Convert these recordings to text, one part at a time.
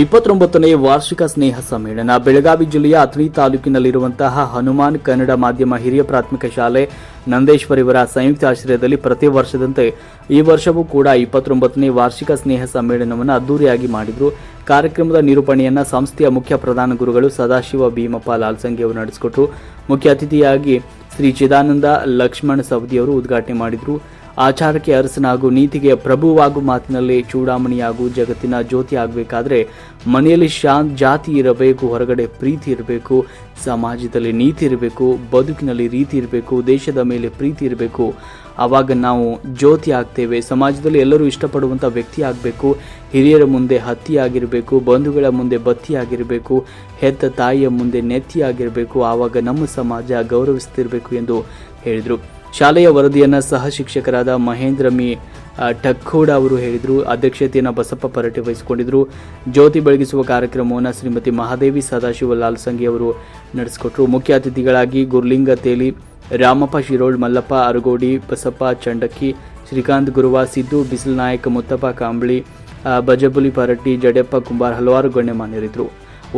ಇಪ್ಪತ್ತೊಂಬತ್ತನೇ ವಾರ್ಷಿಕ ಸ್ನೇಹ ಸಮ್ಮೇಳನ. ಬೆಳಗಾವಿ ಜಿಲ್ಲೆಯ ಅಥಣಿ ತಾಲೂಕಿನಲ್ಲಿರುವಂತಹ ಹನುಮಾನ್ ಕನ್ನಡ ಮಾಧ್ಯಮ ಹಿರಿಯ ಪ್ರಾಥಮಿಕ ಶಾಲೆ ನಂದೇಶ್ವರ್ ಇವರ ಸಂಯುಕ್ತ ಆಶ್ರಯದಲ್ಲಿ ಪ್ರತಿ ವರ್ಷದಂತೆ ಈ ವರ್ಷವೂ ಕೂಡ ಇಪ್ಪತ್ತೊಂಬತ್ತನೇ ವಾರ್ಷಿಕ ಸ್ನೇಹ ಸಮ್ಮೇಳನವನ್ನು ಅದ್ದೂರಿಯಾಗಿ ಮಾಡಿದ್ರು. ಕಾರ್ಯಕ್ರಮದ ನಿರೂಪಣೆಯನ್ನ ಸಂಸ್ಥೆಯ ಮುಖ್ಯ ಪ್ರಧಾನ ಗುರುಗಳು ಸದಾಶಿವ ಭೀಮಪ್ಪ ಲಾಲ್ಸಂಗಿ ಅವರು ನಡೆಸಿಕೊಟ್ರು. ಮುಖ್ಯ ಅತಿಥಿಯಾಗಿ ಶ್ರೀ ಚಿದಾನಂದ ಲಕ್ಷ್ಮಣ ಸವದಿಯವರು ಉದ್ಘಾಟನೆ ಮಾಡಿದ್ರು. ಆಚಾರಕ್ಕೆ ಅರಸನಾಗೂ, ನೀತಿಗೆ ಪ್ರಭುವಾಗು ಮಾತಿನಲ್ಲಿ ಚೂಡಾಮಣಿಯಾಗು, ಜಗತ್ತಿನ ಜ್ಯೋತಿ ಆಗಬೇಕಾದ್ರೆ ಮನೆಯಲ್ಲಿ ಶಾಂತ್ ಜಾತಿ ಇರಬೇಕು, ಹೊರಗಡೆ ಪ್ರೀತಿ ಇರಬೇಕು, ಸಮಾಜದಲ್ಲಿ ನೀತಿ ಇರಬೇಕು, ಬದುಕಿನಲ್ಲಿ ರೀತಿ ಇರಬೇಕು, ದೇಶದ ಮೇಲೆ ಪ್ರೀತಿ ಇರಬೇಕು. ಆವಾಗ ನಾವು ಜ್ಯೋತಿ ಆಗ್ತೇವೆ. ಸಮಾಜದಲ್ಲಿ ಎಲ್ಲರೂ ಇಷ್ಟಪಡುವಂಥ ವ್ಯಕ್ತಿ ಆಗಬೇಕು. ಹಿರಿಯರ ಮುಂದೆ ಹತ್ತಿಯಾಗಿರಬೇಕು, ಬಂಧುಗಳ ಮುಂದೆ ಬತ್ತಿಯಾಗಿರಬೇಕು, ಹೆತ್ತ ತಾಯಿಯ ಮುಂದೆ ನೆತ್ತಿಯಾಗಿರಬೇಕು. ಆವಾಗ ನಮ್ಮ ಸಮಾಜ ಗೌರವಿಸ್ತಿರಬೇಕು ಎಂದು ಹೇಳಿದರು. ಶಾಲೆಯ ವರದಿಯನ್ನು ಸಹ ಶಿಕ್ಷಕರಾದ ಮಹೇಂದ್ರ ಮಿ ಠಕ್ಕೋಡ ಅವರು ಹೇಳಿದರು. ಅಧ್ಯಕ್ಷತೆಯನ್ನು ಬಸಪ್ಪ ಪರಟೆ ವಹಿಸಿಕೊಂಡಿದ್ದರು ಜ್ಯೋತಿ ಬೆಳಗಿಸುವ ಕಾರ್ಯಕ್ರಮವನ್ನು ಶ್ರೀಮತಿ ಮಹಾದೇವಿ ಸದಾಶಿವ ಲಾಲ್ಸಂಗಿ ಅವರು ನಡೆಸಿಕೊಟ್ರು. ಮುಖ್ಯ ಅತಿಥಿಗಳಾಗಿ ಗುರ್ಲಿಂಗ ತೇಲಿ, ರಾಮಪ್ಪ ಶಿರೋಳ್, ಮಲ್ಲಪ್ಪ ಅರಗೋಡಿ, ಬಸಪ್ಪ ಚಂಡಕ್ಕಿ, ಶ್ರೀಕಾಂತ್ ಗುರುವ, ಸಿದ್ದು, ಬಿಸಿಲ್ ನಾಯಕ್ ಮುತ್ತಪ್ಪ ಕಾಂಬಳಿ ಬಜಬುಲಿ ಪರಟ್ಟಿ, ಜಡೆಪ್ಪ ಕುಂಬಾರ್ ಹಲವಾರು ಗಣ್ಯಮಾನ್ಯರಿದ್ದರು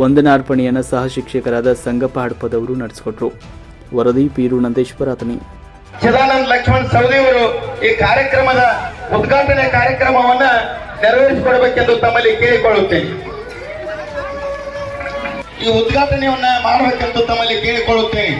ವಂದನಾರ್ಪಣೆಯನ್ನು ಸಹ ಶಿಕ್ಷಕರಾದ ಸಂಗಪ್ಪ ಹಡಪದವರು ನಡೆಸಿಕೊಟ್ರು. ವರದಿ ಪೀರು ನಂದೇಶ್ವರ ಅಥಣಿ. ಚಿದಾನಂದ್ ಲಕ್ಷ್ಮಣ್ ಸವದಿಯವರು ಈ ಕಾರ್ಯಕ್ರಮದ ಉದ್ಘಾಟನೆ ಕಾರ್ಯಕ್ರಮವನ್ನ ನೆರವೇರಿಸಿಕೊಡಬೇಕೆಂದು ತಮ್ಮಲ್ಲಿ ಕೇಳಿಕೊಳ್ಳುತ್ತೇನೆ. ಈ ಉದ್ಘಾಟನೆಯನ್ನ ಮಾಡಬೇಕೆಂದು ತಮ್ಮಲ್ಲಿ ಕೇಳಿಕೊಳ್ಳುತ್ತೇನೆ.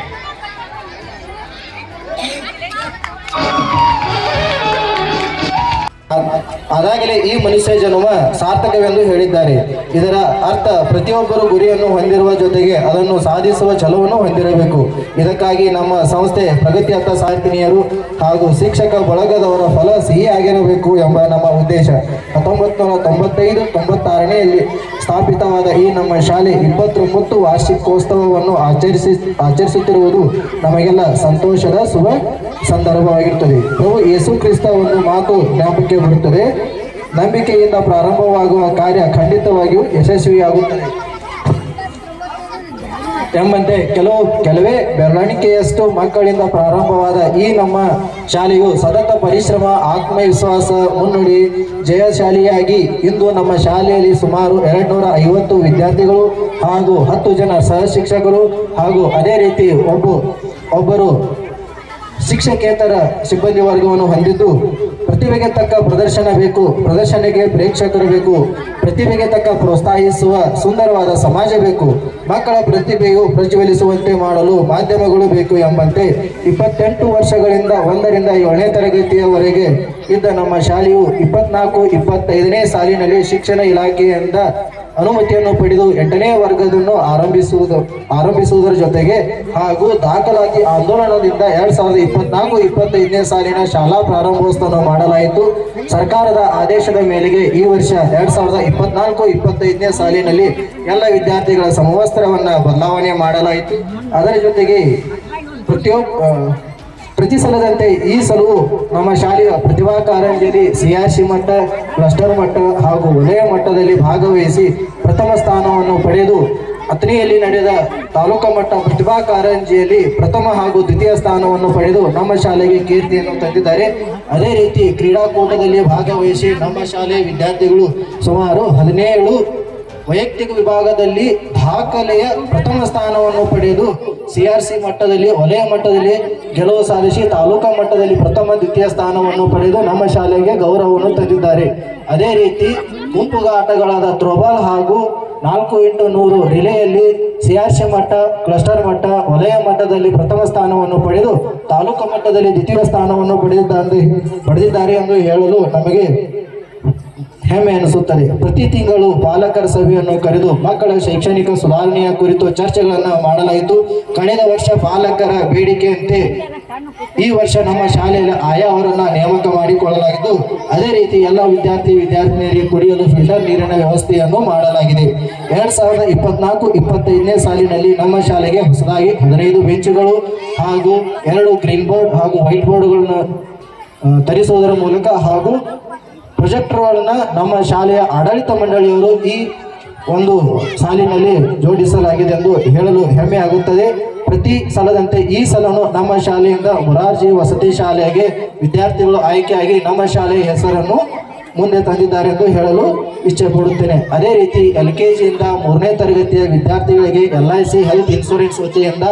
ಅದಾಗಲೇ ಈ ಮನುಷ್ಯ ಜನ್ಮ ಸಾರ್ಥಕವೆಂದು ಹೇಳಿದ್ದಾರೆ. ಇದರ ಅರ್ಥ ಪ್ರತಿಯೊಬ್ಬರು ಗುರಿಯನ್ನು ಹೊಂದಿರುವ ಜೊತೆಗೆ ಅದನ್ನು ಸಾಧಿಸುವ ಛಲವನ್ನು ಹೊಂದಿರಬೇಕು. ಇದಕ್ಕಾಗಿ ನಮ್ಮ ಸಂಸ್ಥೆ ಪ್ರಗತಿಯತ್ತ ಸಾರ್ಥಿನಿಯರು ಹಾಗೂ ಶಿಕ್ಷಕ ಬಳಗದವರ ಫಲ ಸಿಹಿಯಾಗಿರಬೇಕು ಎಂಬ ನಮ್ಮ ಉದ್ದೇಶ. ಹತ್ತೊಂಬತ್ತು ನೂರ ತೊಂಬತ್ತೈದು ತೊಂಬತ್ತಾರನೆಯಲ್ಲಿ ಸ್ಥಾಪಿತವಾದ ಈ ನಮ್ಮ ಶಾಲೆ ಇಪ್ಪತ್ತೊಂಬತ್ತು ವಾರ್ಷಿಕೋತ್ಸವವನ್ನು ಆಚರಿಸಿ ಆಚರಿಸುತ್ತಿರುವುದು ನಮಗೆಲ್ಲ ಸಂತೋಷದ ಶುಭ ಸಂದರ್ಭವಾಗಿರುತ್ತದೆ. ಪ್ರಭು ಯೇಸು ಕ್ರಿಸ್ತ ಒಂದು ಮಾತು ಜ್ಞಾಪಕ್ಕೆ ಬರುತ್ತದೆ ನಂಬಿಕೆಯಿಂದ ಪ್ರಾರಂಭವಾಗುವ ಕಾರ್ಯ ಖಂಡಿತವಾಗಿಯೂ ಯಶಸ್ವಿಯಾಗುತ್ತದೆ. ಎಂಬಂತೆ ಕೆಲವು, ಕೆಲವೇ ಬೆರಳಿಕೆಯಷ್ಟು ಮಕ್ಕಳಿಂದ ಪ್ರಾರಂಭವಾದ ಈ ನಮ್ಮ ಶಾಲೆಯು ಸತತ ಪರಿಶ್ರಮ, ಆತ್ಮವಿಶ್ವಾಸ, ಮುನ್ನುಡಿ, ಜಯಶಾಲಿಯಾಗಿ ಇಂದು ನಮ್ಮ ಶಾಲೆಯಲ್ಲಿ ಸುಮಾರು ಎರಡ್ನೂರ ಐವತ್ತು ವಿದ್ಯಾರ್ಥಿಗಳು ಹಾಗೂ ಹತ್ತು ಜನ ಸಹ ಶಿಕ್ಷಕರು ಹಾಗೂ ಅದೇ ರೀತಿ ಒಬ್ಬ, ಒಬ್ಬರು ಶಿಕ್ಷಕೇತರ ಸಿಬ್ಬಂದಿ ವರ್ಗವನ್ನು ಹೊಂದಿದ್ದು ಪ್ರತಿಭೆಗೆ ತಕ್ಕ ಪ್ರದರ್ಶನ ಬೇಕು, ಪ್ರದರ್ಶನಕ್ಕೆ ಪ್ರೇಕ್ಷಕರು ಬೇಕು, ಪ್ರತಿಭೆಗೆ ತಕ್ಕ ಪ್ರೋತ್ಸಾಹಿಸುವ ಸುಂದರವಾದ ಸಮಾಜ ಬೇಕು. ಮಕ್ಕಳ ಪ್ರತಿಭೆಯು ಪ್ರಜ್ವಲಿಸುವಂತೆ ಮಾಡಲು ಮಾಧ್ಯಮಗಳು ಬೇಕು ಎಂಬಂತೆ ಇಪ್ಪತ್ತೆಂಟು ವರ್ಷಗಳಿಂದ ಒಂದರಿಂದ ಏಳನೇ ತರಗತಿಯವರೆಗೆ ಇದ್ದ ನಮ್ಮ ಶಾಲೆಯು ಇಪ್ಪತ್ನಾಲ್ಕು, ಇಪ್ಪತ್ತೈದನೇ ಸಾಲಿನಲ್ಲಿ ಶಿಕ್ಷಣ ಇಲಾಖೆಯಿಂದ ಅನುಮತಿಯನ್ನು ಪಡೆದು ಎಂಟನೇ ವರ್ಗದನ್ನು ಆರಂಭಿಸುವುದು ಆರಂಭಿಸುವುದರ ಜೊತೆಗೆ ಹಾಗೂ ದಾಖಲಾತಿ ಆಂದೋಲನದಿಂದ ಎರಡ್ ಸಾವಿರದ ಇಪ್ಪತ್ನಾಲ್ಕು ಇಪ್ಪತ್ತೈದನೇ ಸಾಲಿನ ಶಾಲಾ ಪ್ರಾರಂಭೋತ್ಸವ ಮಾಡಲಾಯಿತು. ಸರ್ಕಾರದ ಆದೇಶದ ಮೇರೆಗೆ ಈ ವರ್ಷ ಎರಡ್ ಸಾವಿರದ ಇಪ್ಪತ್ನಾಲ್ಕು ಇಪ್ಪತ್ತೈದನೇ ಸಾಲಿನಲ್ಲಿ ಎಲ್ಲ ವಿದ್ಯಾರ್ಥಿಗಳ ಸಮವಸ್ತ್ರವನ್ನ ಬದಲಾವಣೆ ಮಾಡಲಾಯಿತು. ಅದರ ಜೊತೆಗೆ ಪ್ರತಿಯೊಬ್ಬ ಪ್ರತಿ ಸಲದಂತೆ ಈ ಸಲವು ನಮ್ಮ ಶಾಲೆಯ ಪ್ರತಿಭಾ ಕಾರಂಜಿಯಲ್ಲಿ ಸಿಯಾಸಿ ಮಟ್ಟ, ಕ್ಲಸ್ಟರ್ ಮಟ್ಟ ಹಾಗೂ ವಲಯ ಮಟ್ಟದಲ್ಲಿ ಭಾಗವಹಿಸಿ ಪ್ರಥಮ ಸ್ಥಾನವನ್ನು ಪಡೆದು ಅಥಣಿಯಲ್ಲಿ ನಡೆದ ತಾಲೂಕು ಮಟ್ಟ ಪ್ರತಿಭಾ ಕಾರಂಜಿಯಲ್ಲಿ ಪ್ರಥಮ ಹಾಗೂ ದ್ವಿತೀಯ ಸ್ಥಾನವನ್ನು ಪಡೆದು ನಮ್ಮ ಶಾಲೆಗೆ ಕೀರ್ತಿಯನ್ನು ತಂದಿದ್ದಾರೆ. ಅದೇ ರೀತಿ ಕ್ರೀಡಾಕೂಟದಲ್ಲಿ ಭಾಗವಹಿಸಿ ನಮ್ಮ ಶಾಲೆಯ ವಿದ್ಯಾರ್ಥಿಗಳು ಸುಮಾರು ಹದಿನೇಳು ವೈಯಕ್ತಿಕ ವಿಭಾಗದಲ್ಲಿ ದಾಖಲೆಯ ಪ್ರಥಮ ಸ್ಥಾನವನ್ನು ಪಡೆದು ಸಿಆರ್ಸಿ ಮಟ್ಟದಲ್ಲಿ, ವಲಯ ಮಟ್ಟದಲ್ಲಿ ಗೆಲುವು ಸಾಧಿಸಿ ತಾಲೂಕಾ ಮಟ್ಟದಲ್ಲಿ ಪ್ರಥಮ, ದ್ವಿತೀಯ ಸ್ಥಾನವನ್ನು ಪಡೆದು ನಮ್ಮ ಶಾಲೆಗೆ ಗೌರವವನ್ನು ತಂದಿದ್ದಾರೆ. ಅದೇ ರೀತಿ ಗುಂಪುಗ ಆಟಗಳಾದ ಥ್ರೋಬಾಲ್ ಹಾಗೂ ನಾಲ್ಕು ಇಂಟು ನೂರು ರಿಲೆಯಲ್ಲಿ ಸಿಆರ್ಸಿ ಮಟ್ಟ, ಕ್ಲಸ್ಟರ್ ಮಟ್ಟ, ವಲಯ ಮಟ್ಟದಲ್ಲಿ ಪ್ರಥಮ ಸ್ಥಾನವನ್ನು ಪಡೆದು ತಾಲೂಕು ಮಟ್ಟದಲ್ಲಿ ದ್ವಿತೀಯ ಸ್ಥಾನವನ್ನು ಪಡೆದಿದ್ದಾರೆ ಪಡೆದಿದ್ದಾರೆ ಎಂದು ಹೇಳಲು ನಮಗೆ ಹೆಮ್ಮೆ ಅನಿಸುತ್ತದೆ. ಪ್ರತಿ ತಿಂಗಳು ಪಾಲಕರ ಸಭೆಯನ್ನು ಕರೆದು ಮಕ್ಕಳ ಶೈಕ್ಷಣಿಕ ಸುಧಾರಣೆಯ ಕುರಿತು ಚರ್ಚೆಗಳನ್ನು ಮಾಡಲಾಯಿತು. ಕಳೆದ ವರ್ಷ ಪಾಲಕರ ಬೇಡಿಕೆಯಂತೆ ಈ ವರ್ಷ ನಮ್ಮ ಶಾಲೆಯಲ್ಲಿ ಆಯಾ ಅವರನ್ನ ನೇಮಕ ಮಾಡಿಕೊಳ್ಳಲಾಗಿದ್ದು, ಅದೇ ರೀತಿ ಎಲ್ಲ ವಿದ್ಯಾರ್ಥಿ ವಿದ್ಯಾರ್ಥಿನಿಯರಿಗೆ ಕುಡಿಯಲು ಫಿಲ್ಟರ್ ನೀರಿನ ವ್ಯವಸ್ಥೆಯನ್ನು ಮಾಡಲಾಗಿದೆ. ಎರಡ್ ಸಾವಿರದ ಇಪ್ಪತ್ನಾಲ್ಕು ಇಪ್ಪತ್ತೈದನೇ ಸಾಲಿನಲ್ಲಿ ನಮ್ಮ ಶಾಲೆಗೆ ಹೊಸದಾಗಿ ಹದಿನೈದು ಬೆಂಚುಗಳು ಹಾಗೂ ಎರಡು ಗ್ರೀನ್ ಬೋರ್ಡ್ ಹಾಗೂ ವೈಟ್ ಬೋರ್ಡ್ಗಳನ್ನು ತರಿಸುವುದರ ಮೂಲಕ ಹಾಗೂ ಪ್ರೊಜೆಕ್ಟರ್ಗಳನ್ನ ನಮ್ಮ ಶಾಲೆಯ ಆಡಳಿತ ಮಂಡಳಿಯವರು ಈ ಒಂದು ಸಾಲಿನಲ್ಲಿ ಜೋಡಿಸಲಾಗಿದೆ ಎಂದು ಹೇಳಲು ಹೆಮ್ಮೆ ಆಗುತ್ತದೆ. ಪ್ರತಿ ಸಲದಂತೆ ಈ ಸಲನು ನಮ್ಮ ಶಾಲೆಯಿಂದ ಮುರಾರ್ಜಿ ವಸತಿ ಶಾಲೆಗೆ ವಿದ್ಯಾರ್ಥಿಗಳು ಆಯ್ಕೆಯಾಗಿ ನಮ್ಮ ಶಾಲೆಯ ಹೆಸರನ್ನು ಮುಂದೆ ತಂದಿದ್ದಾರೆ ಎಂದು ಹೇಳಲು ಇಚ್ಛೆ ಪಡುತ್ತೇನೆ. ಅದೇ ರೀತಿ ಎಲ್ ಕೆ ಜಿಯಿಂದ ಮೂರನೇ ತರಗತಿಯ ವಿದ್ಯಾರ್ಥಿಗಳಿಗೆ L I C health insurance ವತಿಯಿಂದ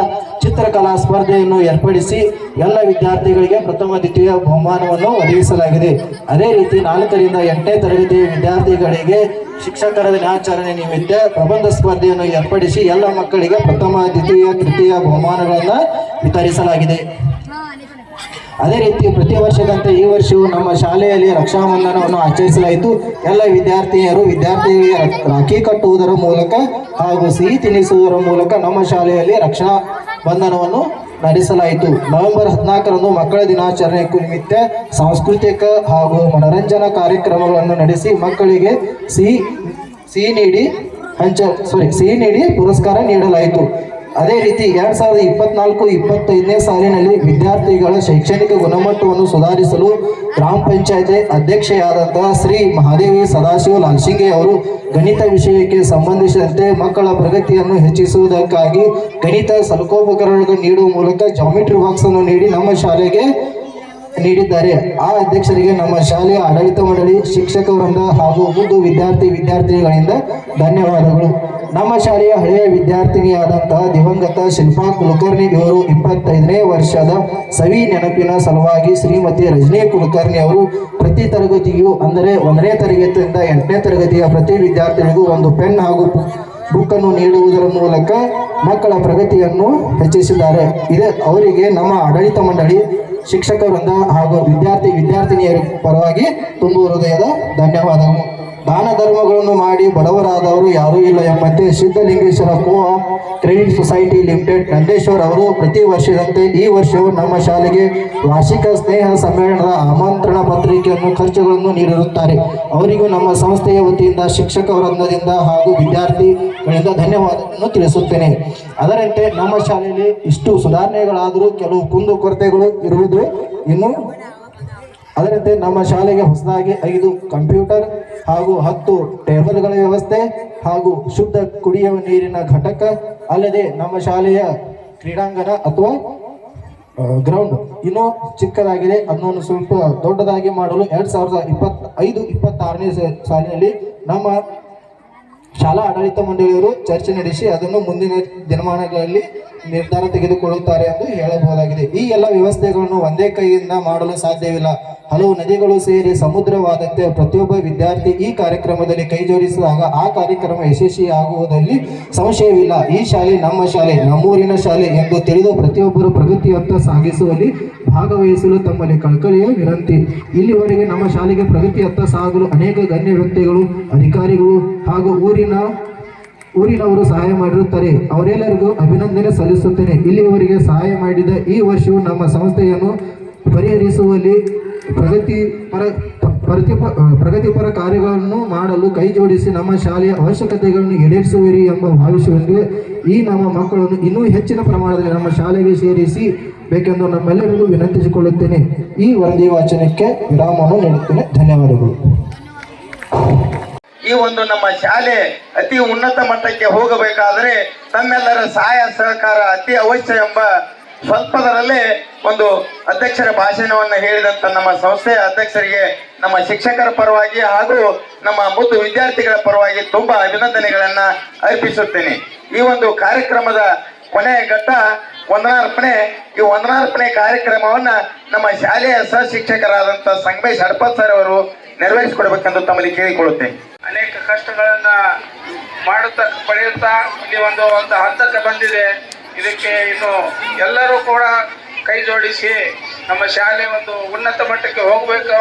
ಚಿತ್ರಕಲಾ ಸ್ಪರ್ಧೆಯನ್ನು ಏರ್ಪಡಿಸಿ ಎಲ್ಲ ವಿದ್ಯಾರ್ಥಿಗಳಿಗೆ ಪ್ರಥಮ ದ್ವಿತೀಯ ಬಹುಮಾನವನ್ನು ಒದಗಿಸಲಾಗಿದೆ. ಅದೇ ರೀತಿ ನಾಲ್ಕರಿಂದ ಎಂಟನೇ ತರಗತಿಯ ವಿದ್ಯಾರ್ಥಿಗಳಿಗೆ ಶಿಕ್ಷಕರ ದಿನಾಚರಣೆ ನಿಮಿತ್ತ ಪ್ರಬಂಧ ಸ್ಪರ್ಧೆಯನ್ನು ಏರ್ಪಡಿಸಿ ಎಲ್ಲ ಮಕ್ಕಳಿಗೆ ಪ್ರಥಮ, ದ್ವಿತೀಯ, ತೃತೀಯ ಬಹುಮಾನಗಳನ್ನು ವಿತರಿಸಲಾಗಿದೆ. ಅದೇ ರೀತಿ ಪ್ರತಿ ವರ್ಷದಂತೆ ಈ ವರ್ಷವೂ ನಮ್ಮ ಶಾಲೆಯಲ್ಲಿ ರಕ್ಷಾಬಂಧನವನ್ನು ಆಚರಿಸಲಾಯಿತು. ಎಲ್ಲ ವಿದ್ಯಾರ್ಥಿನಿಯರು ವಿದ್ಯಾರ್ಥಿಗಳಿಗೆ ರಾಖಿ ಕಟ್ಟುವುದರ ಮೂಲಕ ಹಾಗೂ ಸಿಹಿ ತಿನ್ನಿಸುವುದರ ಮೂಲಕ ನಮ್ಮ ಶಾಲೆಯಲ್ಲಿ ರಕ್ಷಣಾ ಬಂಧನವನ್ನು ನಡೆಸಲಾಯಿತು. ನವೆಂಬರ್ ಹದಿನಾಲ್ಕರಂದು ಮಕ್ಕಳ ದಿನಾಚರಣೆ ನಿಮಿತ್ತ ಸಾಂಸ್ಕೃತಿಕ ಹಾಗೂ ಮನರಂಜನಾ ಕಾರ್ಯಕ್ರಮಗಳನ್ನು ನಡೆಸಿ ಮಕ್ಕಳಿಗೆ ಸಿಹಿ ಸಿಹಿ ನೀಡಿ ಹಂಚ ಸಾರಿ ಸಿಹಿ ನೀಡಿ ಪುರಸ್ಕಾರ ನೀಡಲಾಯಿತು. ಅದೇ ರೀತಿ ಎರಡ್ ಸಾವಿರದ ಇಪ್ಪತ್ನಾಲ್ಕು, ಇಪ್ಪತ್ತೈದನೇ ಸಾಲಿನಲ್ಲಿ ವಿದ್ಯಾರ್ಥಿಗಳ ಶೈಕ್ಷಣಿಕ ಗುಣಮಟ್ಟವನ್ನು ಸುಧಾರಿಸಲು ಗ್ರಾಮ ಪಂಚಾಯತಿ ಅಧ್ಯಕ್ಷೆಯಾದಂತಹ ಶ್ರೀ ಮಹಾದೇವಿ ಸದಾಶಿವ ಲಾಲ್ಸಿಂಗೆ ಅವರು ಗಣಿತ ವಿಷಯಕ್ಕೆ ಸಂಬಂಧಿಸಿದಂತೆ ಮಕ್ಕಳ ಪ್ರಗತಿಯನ್ನು ಹೆಚ್ಚಿಸುವುದಕ್ಕಾಗಿ ಗಣಿತ ಸಲಕೋಪಕರಣಗಳನ್ನು ನೀಡುವ ಮೂಲಕ ಜಾಮಿಟ್ರಿ ಬಾಕ್ಸ್ ಅನ್ನು ನೀಡಿ ನಮ್ಮ ಶಾಲೆಗೆ ನೀಡಿದ್ದಾರೆ. ಆ ಅಧ್ಯಕ್ಷರಿಗೆ ನಮ್ಮ ಶಾಲೆಯ ಆಡಳಿತ ಮಂಡಳಿ, ಶಿಕ್ಷಕ ವೃಂದ ಹಾಗೂ ಮುದ್ದು ವಿದ್ಯಾರ್ಥಿ ವಿದ್ಯಾರ್ಥಿಗಳಿಂದ ಧನ್ಯವಾದಗಳು. ನಮ್ಮ ಶಾಲೆಯ ಹಳೆಯ ವಿದ್ಯಾರ್ಥಿನಿಯಾದಂತಹ ದಿವಂಗತ ಶಿಲ್ಪಾ ಕುಲಕರ್ಣಿ ಇವರು ಇಪ್ಪತ್ತೈದನೇ ವರ್ಷದ ಸವಿ ನೆನಪಿನ ಸಲುವಾಗಿ ಶ್ರೀಮತಿ ರಜನಿ ಕುಲಕರ್ಣಿ ಅವರು ಪ್ರತಿ ತರಗತಿಯು ಅಂದರೆ ಒಂದನೇ ತರಗತಿಯಿಂದ ಎಂಟನೇ ತರಗತಿಯ ಪ್ರತಿ ವಿದ್ಯಾರ್ಥಿಗಳಿಗೂ ಒಂದು ಪೆನ್ ಹಾಗೂ ಬುಕ್ ಅನ್ನು ನೀಡುವುದರ ಮೂಲಕ ಮಕ್ಕಳ ಪ್ರಗತಿಯನ್ನು ಹೆಚ್ಚಿಸಿದ್ದಾರೆ. ಇದೆ ಅವರಿಗೆ ನಮ್ಮ ಆಡಳಿತ ಮಂಡಳಿ, ಶಿಕ್ಷಕ ವೃಂದ ಹಾಗೂ ವಿದ್ಯಾರ್ಥಿ, ವಿದ್ಯಾರ್ಥಿನಿಯರ ಪರವಾಗಿ ತುಂಬು ಹೃದಯದ ಧನ್ಯವಾದಗಳು. ದಾನ ಧರ್ಮಗಳನ್ನು ಮಾಡಿ ಬಡವರಾದವರು ಯಾರೂ ಇಲ್ಲ ಎಂಬಂತೆ Siddalingeshwara co credit society limited Nandeshwar ಅವರು ಪ್ರತಿ ವರ್ಷದಂತೆ ಈ ವರ್ಷವೂ ನಮ್ಮ ಶಾಲೆಗೆ ವಾರ್ಷಿಕ ಸ್ನೇಹ ಸಮ್ಮೇಳನದ ಆಮಂತ್ರಣ ಪತ್ರಿಕೆಯನ್ನು ಖರ್ಚುಗಳನ್ನು ನೀಡಿರುತ್ತಾರೆ. ಅವರಿಗೂ ನಮ್ಮ ಸಂಸ್ಥೆಯ ವತಿಯಿಂದ, ಶಿಕ್ಷಕ ವೃಂದದಿಂದ ಹಾಗೂ ವಿದ್ಯಾರ್ಥಿಗಳಿಂದ ಧನ್ಯವಾದವನ್ನು ತಿಳಿಸುತ್ತೇನೆ. ಅದರಂತೆ ನಮ್ಮ ಶಾಲೆಯಲ್ಲಿ ಇಷ್ಟು ಸುಧಾರಣೆಗಳಾದರೂ ಕೆಲವು ಕುಂದು ಕೊರತೆಗಳು ಇರುವುದು ಇನ್ನು ಅದರಂತೆ ನಮ್ಮ ಶಾಲೆಗೆ ಹೊಸದಾಗಿ ಐದು ಕಂಪ್ಯೂಟರ್ ಹಾಗೂ ಹತ್ತು ಟೇಬಲ್ಗಳ ವ್ಯವಸ್ಥೆ ಹಾಗೂ ಶುದ್ಧ ಕುಡಿಯುವ ನೀರಿನ ಘಟಕ, ಅಲ್ಲದೆ ನಮ್ಮ ಶಾಲೆಯ ಕ್ರೀಡಾಂಗಣ ಅಥವಾ ಗ್ರೌಂಡ್ ಇನ್ನೂ ಚಿಕ್ಕದಾಗಿದೆ. ಅದನ್ನು ಸ್ವಲ್ಪ ದೊಡ್ಡದಾಗಿ ಮಾಡಲು ಎರಡ್ ಸಾವಿರದ ಇಪ್ಪತ್ತೈದು, ಇಪ್ಪತ್ತಾರನೇ ಸಾಲಿನಲ್ಲಿ ನಮ್ಮ ಶಾಲಾ ಆಡಳಿತ ಮಂಡಳಿಯವರು ಚರ್ಚೆ ನಡೆಸಿ ಅದನ್ನು ಮುಂದಿನ ದಿನಮಾನಗಳಲ್ಲಿ ನಿರ್ಧಾರ ತೆಗೆದುಕೊಳ್ಳುತ್ತಾರೆ ಎಂದು ಹೇಳಬಹುದಾಗಿದೆ. ಈ ಎಲ್ಲ ವ್ಯವಸ್ಥೆಗಳನ್ನು ಒಂದೇ ಕೈಯಿಂದ ಮಾಡಲು ಸಾಧ್ಯವಿಲ್ಲ. ಹಲವು ನದಿಗಳು ಸೇರಿ ಸಮುದ್ರವಾದಂತೆ ಪ್ರತಿಯೊಬ್ಬ ವಿದ್ಯಾರ್ಥಿ ಈ ಕಾರ್ಯಕ್ರಮದಲ್ಲಿ ಕೈ ಜೋಡಿಸಿದಾಗ ಆ ಕಾರ್ಯಕ್ರಮ ಯಶಸ್ವಿಯಾಗುವುದರಲ್ಲಿ ಸಂಶಯವಿಲ್ಲ. ಈ ಶಾಲೆ ನಮ್ಮ ಶಾಲೆ, ನಮ್ಮೂರಿನ ಶಾಲೆ ಎಂದು ತಿಳಿದು ಪ್ರತಿಯೊಬ್ಬರು ಪ್ರಗತಿಯತ್ತ ಸಾಗಿಸುವಲ್ಲಿ ಭಾಗವಹಿಸಲು ತಮ್ಮಲ್ಲಿ ಕಳಕಳಿಯ ವಿನಂತಿ. ಇಲ್ಲಿವರೆಗೆ ನಮ್ಮ ಶಾಲೆಗೆ ಪ್ರಗತಿಯತ್ತ ಸಾಗಲು ಅನೇಕ ಗಣ್ಯ ವ್ಯಕ್ತಿಗಳು, ಅಧಿಕಾರಿಗಳು ಹಾಗೂ ಊರಿನ, ಊರಿನವರು ಸಹಾಯ ಮಾಡಿರುತ್ತಾರೆ. ಅವರೆಲ್ಲರಿಗೂ ಅಭಿನಂದನೆ ಸಲ್ಲಿಸುತ್ತೇನೆ. ಇಲ್ಲಿಯವರೆಗೆ ಸಹಾಯ ಮಾಡಿದ ಈ ವರ್ಷವು ನಮ್ಮ ಸಂಸ್ಥೆಯನ್ನು ಪರಿಹರಿಸುವಲ್ಲಿ ಪ್ರಗತಿ ಪರ ಪ್ರತಿಪ ಪ್ರಗತಿಪರ ಕಾರ್ಯಗಳನ್ನು ಮಾಡಲು ಕೈ ಜೋಡಿಸಿ ನಮ್ಮ ಶಾಲೆಯ ಅವಶ್ಯಕತೆಗಳನ್ನು ಈಡೇರಿಸುವಿರಿ ಎಂಬ ಭಾವಿಸುವಂತೆ ಈ ನಮ್ಮ ಮಕ್ಕಳನ್ನು ಇನ್ನೂ ಹೆಚ್ಚಿನ ಪ್ರಮಾಣದಲ್ಲಿ ನಮ್ಮ ಶಾಲೆಗೆ ಸೇರಿಸಿ ಬೇಕೆಂದು ನಮ್ಮೆಲ್ಲರಿಗೂ ವಿನಂತಿಸಿಕೊಳ್ಳುತ್ತೇನೆ. ಈ ವರದಿ ವಾಚನಕ್ಕೆ ವಿರಾಮವನ್ನು ನೀಡುತ್ತೇನೆ. ಧನ್ಯವಾದಗಳು. ಈ ಒಂದು ನಮ್ಮ ಶಾಲೆ ಅತಿ ಉನ್ನತ ಮಟ್ಟಕ್ಕೆ ಹೋಗಬೇಕಾದರೆ ತಮ್ಮೆಲ್ಲರ ಸಹಾಯ ಸಹಕಾರ ಅತಿ ಅವಶ್ಯ ಎಂಬ ಸ್ವಲ್ಪದರಲ್ಲೇ ಒಂದು ಅಧ್ಯಕ್ಷರ ಭಾಷಣವನ್ನು ಹೇಳಿದಂತ ನಮ್ಮ ಸಂಸ್ಥೆಯ ಅಧ್ಯಕ್ಷರಿಗೆ, ನಮ್ಮ ಶಿಕ್ಷಕರ ಪರವಾಗಿ ಹಾಗೂ ನಮ್ಮ ಮುದ್ದು ವಿದ್ಯಾರ್ಥಿಗಳ ಪರವಾಗಿ ತುಂಬಾ ಅಭಿನಂದನೆಗಳನ್ನ ಅರ್ಪಿಸುತ್ತೇನೆ. ಈ ಒಂದು ಕಾರ್ಯಕ್ರಮದ ಕೊನೆಯ ಘಟ್ಟ ವಂದನಾರ್ಪಣೆ. ಈ ವಂದನಾರ್ಪಣೆ ಕಾರ್ಯಕ್ರಮವನ್ನ ನಮ್ಮ ಶಾಲೆಯ ಸಹ ಶಿಕ್ಷಕರಾದಂತ ಸಂಗಮೇಶ್ ಹಡಪತ್ ಸರ್ ಅವರು ನೆರವೇರಿಸಿಕೊಡ್ಬೇಕೆಂದು ತಮ್ಮಲ್ಲಿ ಕೇಳಿಕೊಳ್ಳುತ್ತೇನೆ. ಅನೇಕ ಕಷ್ಟಗಳನ್ನ ಮಾಡುತ್ತಾ ಪಡೆಯುತ್ತಾ ಇಲ್ಲಿ ಒಂದು ಒಂದು ಹಂತಕ್ಕೆ ಬಂದಿದೆ. ಇದಕ್ಕೆ ಇನ್ನು ಎಲ್ಲರೂ ಕೂಡ ಕೈ ಜೋಡಿಸಿ ನಮ್ಮ ಶಾಲೆ ಒಂದು ಉನ್ನತ ಮಟ್ಟಕ್ಕೆ ಹೋಗಬೇಕು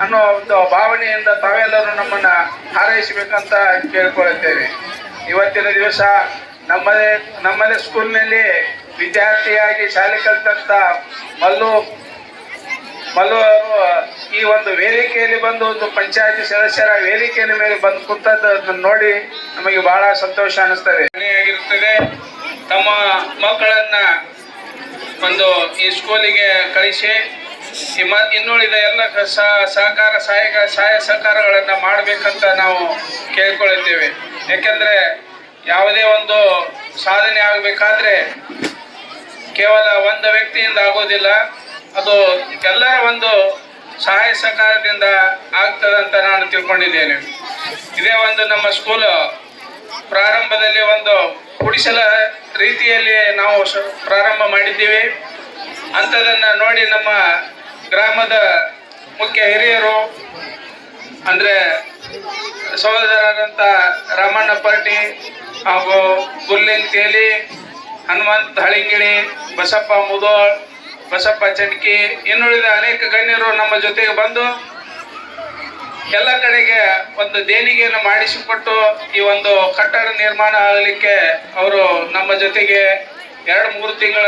ಅನ್ನೋ ಒಂದು ಭಾವನೆಯಿಂದ ತಾವೆಲ್ಲರೂ ನಮ್ಮನ್ನು ಹಾರೈಸಬೇಕಂತ ಕೇಳ್ಕೊಳ್ಳುತ್ತೇವೆ ಇವತ್ತಿನ ದಿವಸ ನಮ್ಮದೇ ನಮ್ಮದೇ ಸ್ಕೂಲ್ನಲ್ಲಿ ವಿದ್ಯಾರ್ಥಿಯಾಗಿ ಶಾಲೆ ಕಲಿತಂಥ ಮಲ್ಲು ಮಲ್ಲು ಈ ಒಂದು ವೇದಿಕೆಯಲ್ಲಿ ಬಂದು ಒಂದು ಪಂಚಾಯತಿ ಸದಸ್ಯರ ವೇದಿಕೆಯ ಮೇಲೆ ಬಂದು ಕುಂತದ್ದು ನೋಡಿ ನಮಗೆ ಬಹಳ ಸಂತೋಷ ಅನ್ನಿಸ್ತದೆ ತಮ್ಮ ಮಕ್ಕಳನ್ನ ಒಂದು ಈ ಸ್ಕೂಲಿಗೆ ಕಳಿಸಿ ಇನ್ನುಳಿದ ಎಲ್ಲ ಸಹಕಾರ ಸಹಾಯ ಸಹಾಯ ಸಹಕಾರಗಳನ್ನು ಮಾಡಬೇಕಂತ ನಾವು ಕೇಳ್ಕೊಳ್ತೇವೆ. ಯಾಕೆಂದ್ರೆ ಯಾವುದೇ ಒಂದು ಸಾಧನೆ ಆಗಬೇಕಾದ್ರೆ ಕೇವಲ ಒಂದು ವ್ಯಕ್ತಿಯಿಂದ ಆಗೋದಿಲ್ಲ, ಅದು ಎಲ್ಲರ ಒಂದು ಸಹಾಯ ಸಹಕಾರದಿಂದ ಅಂತ ನಾನು ತಿಳ್ಕೊಂಡಿದ್ದೇನೆ. ಇದೇ ಒಂದು ನಮ್ಮ ಸ್ಕೂಲ್ ಪ್ರಾರಂಭದಲ್ಲಿ ಒಂದು ಗುಡಿಸಲ ರೀತಿಯಲ್ಲಿ ನಾವು ಪ್ರಾರಂಭ ಮಾಡಿದ್ದೀವಿ. ಅಂಥದನ್ನು ನೋಡಿ ನಮ್ಮ ಗ್ರಾಮದ ಮುಖ್ಯ ಹಿರಿಯರು, ಅಂದರೆ ಸಹೋದರರಾದಂಥ ರಾಮಣ್ಣ ಪರ್ಟಿ ಹಾಗೂ ಗುಲ್ಲಿಂಗ್ ತೇಲಿ, ಹನುಮಂತ್ ಹಳಿಂಗಿಳಿ ಬಸಪ್ಪ ಮುದೋಳ್, ಬಸಪ್ಪ ಚಟ್ಕಿ ಇನ್ನುಳಿದ ಅನೇಕ ಗಣ್ಯರು ನಮ್ಮ ಜೊತೆಗೆ ಬಂದು ಎಲ್ಲ ಕಡೆಗೆ ಒಂದು ದೇಣಿಗೆಯನ್ನು ಮಾಡಿಸಿಕೊಟ್ಟು ಈ ಒಂದು ಕಟ್ಟಡ ನಿರ್ಮಾಣ ಆಗಲಿಕ್ಕೆ ಅವರು ನಮ್ಮ ಜೊತೆಗೆ ಎರಡು ಮೂರು ತಿಂಗಳ